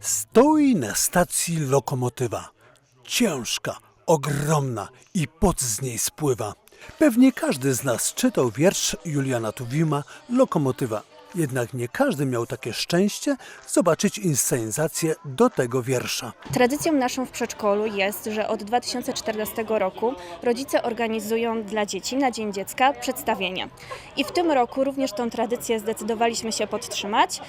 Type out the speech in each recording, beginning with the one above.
Stoi na stacji lokomotywa. Ciężka, ogromna i pot z niej spływa. Pewnie każdy z nas czytał wiersz Juliana Tuwima Lokomotywa. Jednak nie każdy miał takie szczęście zobaczyć inscenizację do tego wiersza. Tradycją naszą w przedszkolu jest, że od 2014 roku rodzice organizują dla dzieci na Dzień Dziecka przedstawienia. I w tym roku również tą tradycję zdecydowaliśmy się podtrzymać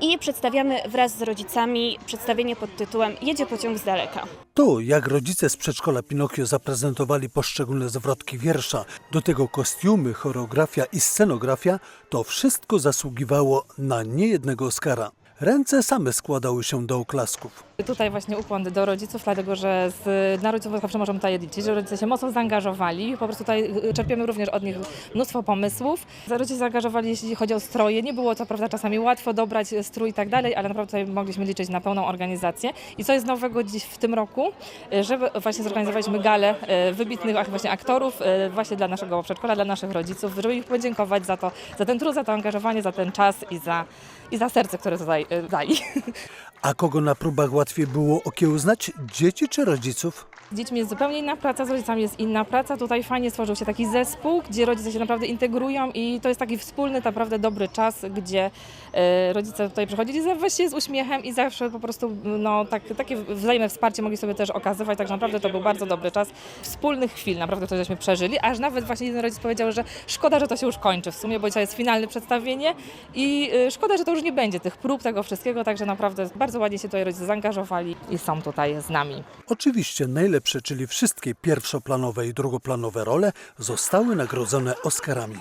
i przedstawiamy wraz z rodzicami przedstawienie pod tytułem Jedzie pociąg z daleka. To, jak rodzice z przedszkola Pinokio zaprezentowali poszczególne zwrotki wiersza, do tego kostiumy, choreografia i scenografia, to wszystko zasługiwało na niejednego Oscara. Ręce same składały się do oklasków. Tutaj właśnie ukłon do rodziców, dlatego że z, na rodziców zawsze możemy tutaj liczyć, że rodzice się mocno zaangażowali. Po prostu tutaj y, czerpiemy również od nich mnóstwo pomysłów. Rodzice zaangażowali, jeśli chodzi o stroje. Nie było co prawda czasami łatwo dobrać strój i tak dalej, ale naprawdę tutaj mogliśmy liczyć na pełną organizację. I co jest nowego dziś w tym roku, y, że właśnie zorganizowaliśmy galę y, wybitnych właśnie aktorów y, właśnie dla naszego przedszkola, dla naszych rodziców, żeby ich podziękować za to, za ten trud, za to angażowanie, za ten czas i za, i za serce, które tutaj y, dali. A kogo na próbach łatwiej było okiełznać? Dzieci czy rodziców? Z dziećmi jest zupełnie inna praca, z rodzicami jest inna praca. Tutaj fajnie stworzył się taki zespół, gdzie rodzice się naprawdę integrują i to jest taki wspólny, naprawdę dobry czas, gdzie e, rodzice tutaj przychodzili za- właściwie z uśmiechem i zawsze po prostu no, tak, takie wzajemne wsparcie mogli sobie też okazywać, także naprawdę to był bardzo dobry czas wspólnych chwil, naprawdę to żeśmy przeżyli, aż nawet właśnie jeden rodzic powiedział, że szkoda, że to się już kończy w sumie, bo dzisiaj jest finalne przedstawienie i e, szkoda, że to już nie będzie tych prób, tego wszystkiego, także naprawdę bardzo ładnie się tutaj rodzice zaangażowali i są tutaj z nami. Oczywiście najlepsze, czyli wszystkie pierwszoplanowe i drugoplanowe role zostały nagrodzone Oscarami.